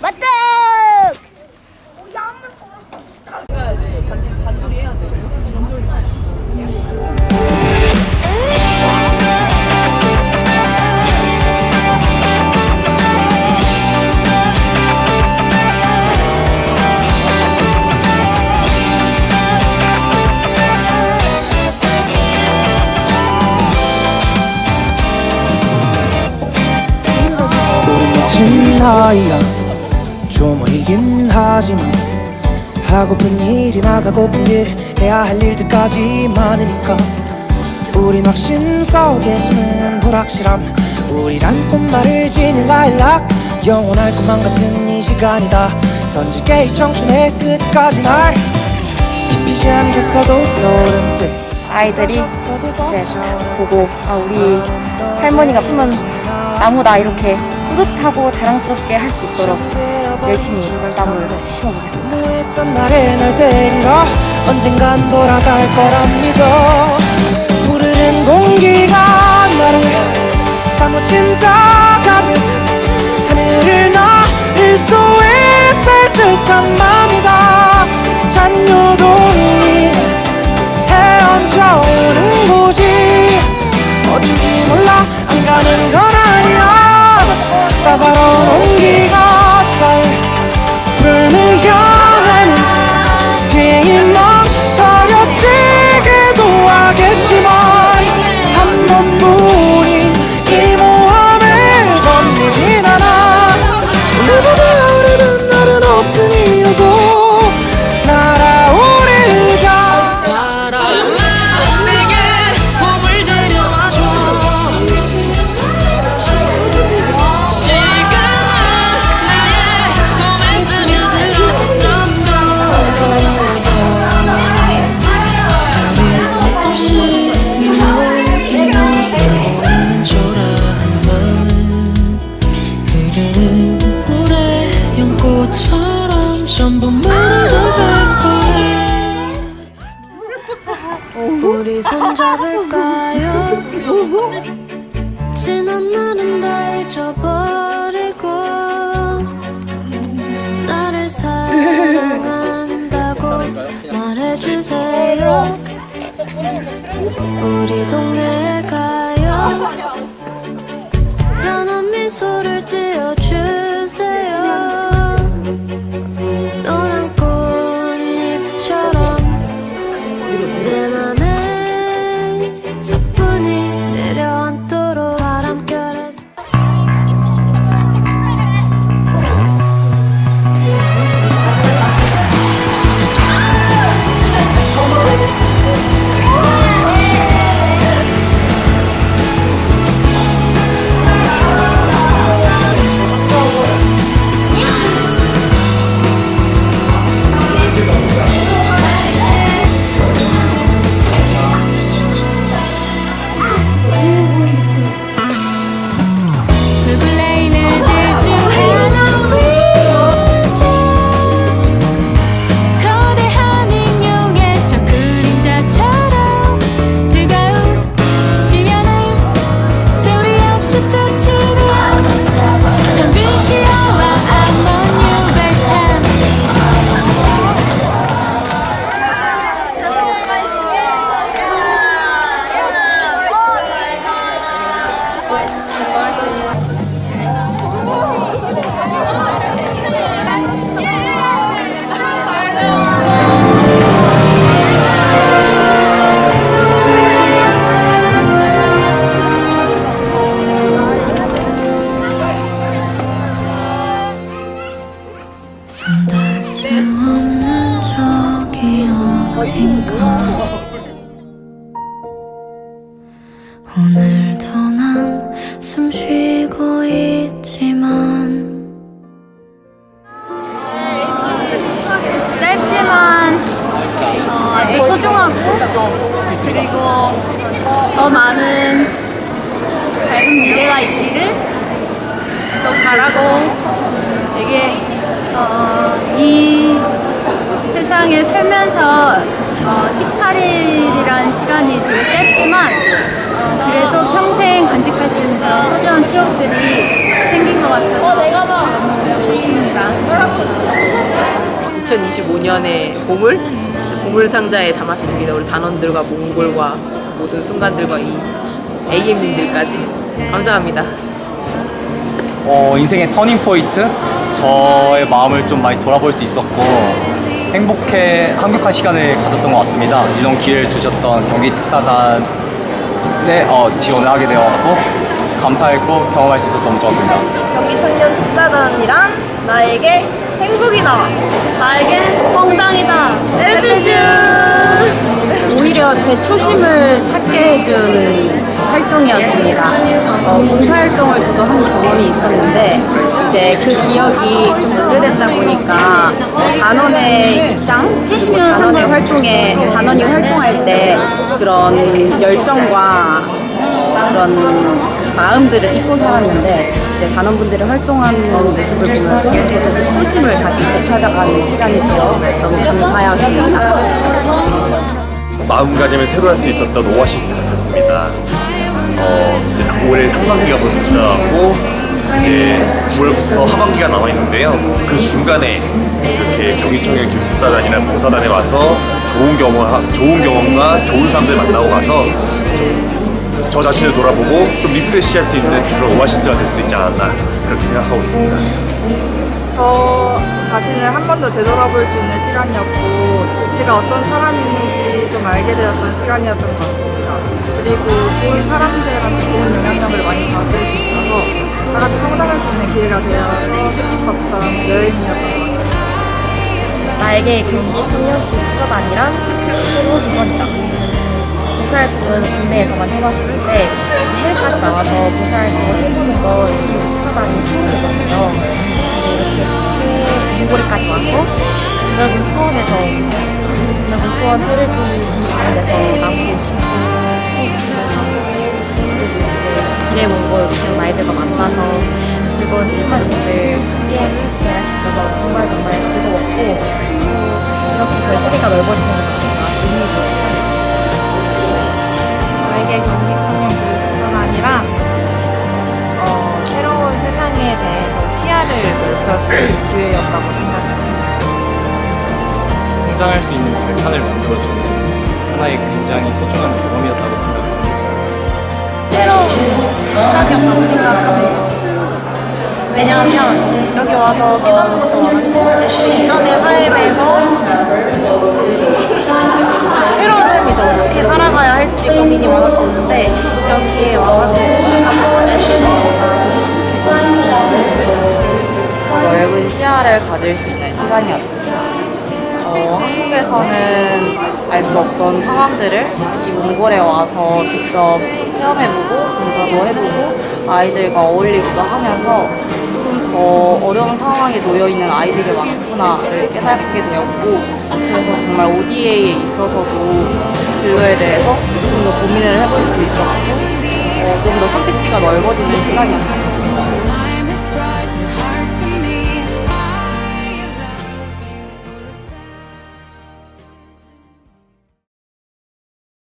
맞다! 멋진 나이야. 좀 어리긴 하지만 하고픈 일이 나가고픈 길 해야 할 일들까지 많으니까 우린 확신 속에 숨은 불확실함. 우리란 꽃말을 지닌 라일락. 영원할 것만 같은 이 시간이다. 던질게 이 청춘의 끝까지 날 깊이지 않겠어도 떠오른 때 아이들이 이제 보고 아 우리 할머니가 심은 나무다 이렇게 뿌듯하고 자랑스럽게 할 수 있도록 열심히 나무를 심어보겠습니다. 무했던 날에 날 데리러 언젠간 돌아갈 거란 믿어 부르는 공기가 나를 사무친다 가득 하늘을 나를 수 있을 듯한 맘이다 잔여동이 헤엄쳐오는 곳이 어딘지 몰라 안 가는 건 잡을까요? 지난 날은 다 잊어버리고 나를 사랑한다고 말해주세요. 우리 동네 가요. 편한 미소를 지어주세요. 노란 꽃잎처럼 소 더 많은 밝은 미래가 있기를 또 바라고 되게 어, 이 세상에 살면서 어, 18일이란 시간이 되게 짧지만 어, 그래도 평생 간직할 수 있는 그런 소중한 추억들이 생긴 것 같아서 너무 좋습니다. 2025년의 보물 보물 상자에 담았습니다. 우리 단원들과 몽골과 모든 순간들과 이 AM님들까지 감사합니다. 어, 인생의 터닝 포인트 저의 마음을 좀 많이 돌아볼 수 있었고 행복해 행복한 시간을 가졌던 것 같습니다. 이런 기회를 주셨던 경기 특사단에 어, 지원을 하게 되었고 감사했고 경험할 수 있어서 너무 좋았습니다. 경기 청년 특사단이란 나에게 행복이다. 나에게 성장이다. 에르테슈. 오히려 제 초심을 찾게 해준 활동이었습니다. 어, 봉사활동을 저도 한 경험이 있었는데 이제 그 기억이 좀 오래됐다 보니까 단원의 입장, 단원의 활동에 단원이 활동할 때 그런 열정과 그런 마음들을 잊고 살았는데 이제 단원분들이 활동하는 모습을 보면서 저도 그 초심을 다시 되찾아가는 시간이 되어 너무 감사하였습니다. 마음가짐을 새로 할 수 있었던 오아시스 같았습니다. 어, 이제 올해 상반기가 벌써 지나갔고 이제 9월부터 하반기가 남아 있는데요. 그 중간에 이렇게 경기청년 교수사단이나 봉사단에 와서 좋은 경험, 좋은 경험과 좋은 사람들 만나고 가서 좀저 자신을 돌아보고 좀 리프레시할 수 있는 그런 오아시스가 될 수 있지 않았나 그렇게 생각하고 있습니다. 저 자신을 한 번 더 되돌아볼 수 있는 시간이었고 제가 어떤 사람인지 좀 알게 되었던 시간이었던 것 같습니다. 그리고 좋은 사람들한테 좋은 영향력을 많이 받을 수 있어서 다 같이 성장할 수 있는 기회가 되어서 뜻깊었던 여행이었던 것 같습니다. 나에게 경기 청년시 특사단이란 새로운 도전이다. 봉사활동은 국내에서만 해봤었는데 해외까지 나와서 봉사활동을 해보는 건 기후 특사단이 처음이거든요. 이렇게 해외 몽골에까지 와서 드래곤 투원에서 드래곤 투원 헤르지 가는 데서 나무도 심고 하고. 그리고 이제 미래 몽골 기운 아이들과 만나서 즐거운 칠만들을 함께 성장할 수 있는 발판을 만들어주는 하나의 굉장히 소중한 경험이었다고 생각합니다. 새로운 시작이었다고 생각합니다. 왜냐하면 여기 와서 깨닫는 것도 많았고 이전의 삶에서 새로운 삶이죠. 어떻게 살아가야 할지 고민이 많았었는데 여기에 와가지고 찾을 수 있어서 넓은 시야를 가질 수 있는 시간이었습니다. 어, 한국에서는 알 수 없던 상황들을 이 몽골에 와서 직접 체험해보고 공사도 해보고 아이들과 어울리기도 하면서 좀더 어려운 상황에 놓여있는 아이들이 많구나를 깨닫게 되었고 그래서 정말 ODA에 있어서도 진로에 대해서 좀 더 고민을 해볼 수 있었고 어, 좀더 선택지가 넓어지는 시간이었습니다.